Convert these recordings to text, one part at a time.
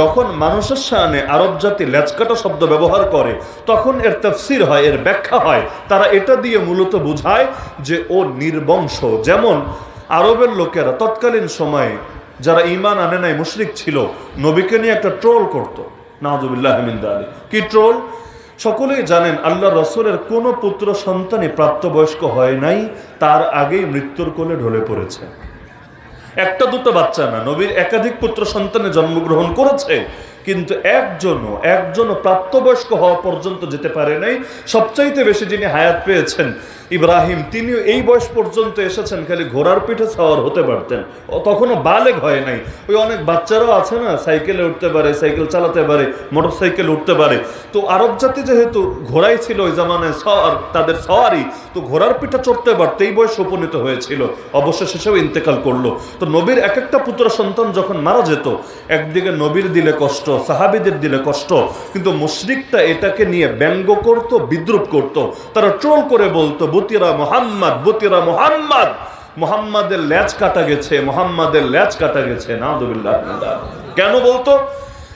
যখন মানুষের সামনে আরব জাতি লেচকাটা শব্দ ব্যবহার করে, তখন এর তফসির হয়, এর ব্যাখ্যা হয়। তারা এটা দিয়ে মূলত বোঝায় যে ও নির্বংশ। যেমন আরবের লোকেরা তৎকালীন সময়ে যারা ইমান আনে নাই, মুশরিক ছিল, নবীকে নিয়ে একটা ট্রোল করতো। নাজুবিল্লাহ আলী কি ট্রোল? সকলেই জানেন আল্লাহ রসুলের কোনো পুত্র সন্তানই প্রাপ্তবয়স্ক হয় নাই, তার আগেই মৃত্যুর কোলে ঢলে পড়েছে। একটা দুটো বাচ্চা না নবীর একাধিক পুত্র সন্তানে জন্মগ্রহণ করেছে। কিন্তু একজনও একজনও প্রাপ্তবয়স্ক হওয়া পর্যন্ত যেতে পারে নাই। সবচাইতে বেশি যিনি হায়াত পেয়েছেন ইব্রাহিম, তিনিও এই বয়স পর্যন্ত এসেছেন, খালি ঘোড়ার পিঠে সাওয়ার হতে পারতেন। তখনও বালেগ হয় নাই। ওই অনেক বাচ্চারাও আছে না, সাইকেলে উঠতে পারে, সাইকেল চালাতে পারে মোটর সাইকেল উঠতে পারে। তো আরব জাতি যেহেতু ঘোড়াই ছিল ওই জামানায় সওয়ার তাদের সওয়ারই, তো ঘোড়ার পিঠে চড়তে পারতে এই বয়স উপনীত হয়েছিল। অবশ্য সেসব ইন্তেকাল করল। তো নবীর এক একটা পুত্র সন্তান যখন মারা যেত, একদিকে নবীর দিলে কষ্ট সাহাবিদের দিলে কষ্ট। কিন্তু মুশরিকটা এটাকে নিয়ে ব্যঙ্গ করত, বিদ্রুপ করত। তারা ট্রোল করে বলতো, বুতিরা মোহাম্মদ বুতিরা মোহাম্মদ। মোহাম্মদের ল্যাচ কাটা গেছে, মোহাম্মদের ল্যাচ কাটা গেছে না কেন বলতো?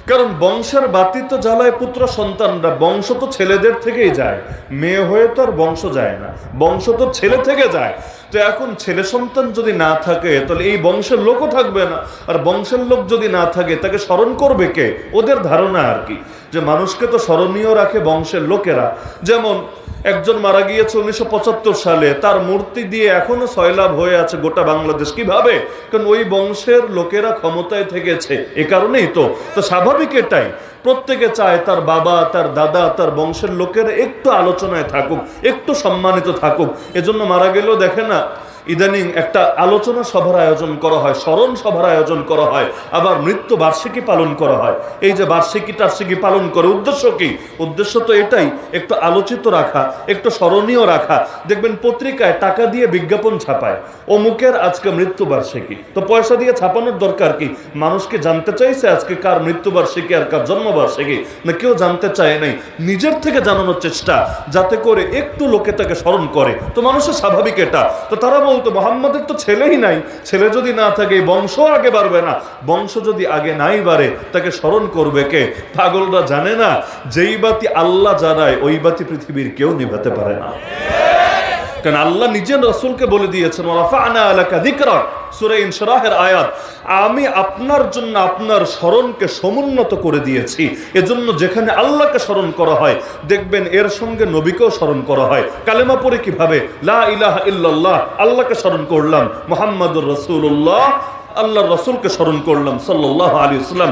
কারণ বংশের বাতি তো জ্বালায় পুত্র সন্তানরা, বংশ তো ছেলেদের থেকেই যায়। মেয়ে হয়ে তো আর বংশ যায় না। বংশ তো ছেলে থেকে যায়। তো এখন ছেলে সন্তান যদি না থাকে, তাহলে এই বংশের লোকও থাকবে না। আর বংশের লোক যদি না থাকে, তাকে স্মরণ করবে কে? ওদের ধারণা আর কি। যে মানুষকে তো স্মরণীয় রাখে বংশের লোকেরা। যেমন একজন মারা গিয়েছে উনিশশো পঁচাত্তর সালে, তার মূর্তি দিয়ে এখনও সয়লাভ হয়ে আছে গোটা বাংলাদেশ। কীভাবে? কারণ ওই বংশের লোকেরা ক্ষমতায় থেকেছে। এ কারণেই তো। তো স্বাভাবিক এটাই। প্রত্যেকে চায় তার বাবা, তার দাদা, তার বংশের লোকেরা একটু আলোচনায় থাকুক, একটু সম্মানিত থাকুক। এজন্য মারা গেলেও দেখে না up. ইদানিং একটা আলোচনা সভার আয়োজন করা হয়, স্মরণ সভার আয়োজন করা হয়, আবার মৃত্যু বার্ষিকী পালন করা হয়। এই যে বার্ষিকী টার্ষিকী পালন করে, উদ্দেশ্য কি? উদ্দেশ্য তো এটাই, একটু আলোচিত রাখা, একটু স্মরণীয় রাখা। দেখবেন পত্রিকায় টাকা দিয়ে বিজ্ঞাপন ছাপায়, অমুকের আজকে মৃত্যু বার্ষিকী। তো পয়সা দিয়ে ছাপানোর দরকার কি? মানুষকে জানতে চাইছে আজকে কার মৃত্যু বার্ষিকী আর কার জন্মবার্ষিকী না কেউ জানতে চায় নাই। নিজের থেকে জানানোর চেষ্টা, যাতে করে একটু লোকে তাকে স্মরণ করে। তো মানুষের স্বাভাবিক এটা। তো তারা বলতো মোহাম্মদের তো ছেলেই নাই। ছেলে যদি না থাকে বংশ আগে বাড়বে না। বংশ যদি আগে নাই বাড়ে, তাকে স্মরণ করবে কে? পাগলরা জানে না, যেই বাতি আল্লাহ জানায়, ওই বাতি পৃথিবীর কেউ নিভাতে পারে না। কারণ আল্লাহ নিজে রসুলকে বলে দিয়েছেন ইনশিরাহের আয়াত। আমি আপনার জন্য আপনার স্মরণকে সমুন্নত করে দিয়েছি। এজন্য যেখানে আল্লাহকে স্মরণ করা হয়, দেখবেন এর সঙ্গে নবীকেও স্মরণ করা হয়। কালেমা পরে কীভাবে? লা ইলাহা ইল্লাল্লাহ, আল্লাহকে স্মরণ করলাম। মুহাম্মাদুর রাসূলুল্লাহ আল্লাহ রসুলকে স্মরণ করলাম সাল্লাহ আলী ইসলাম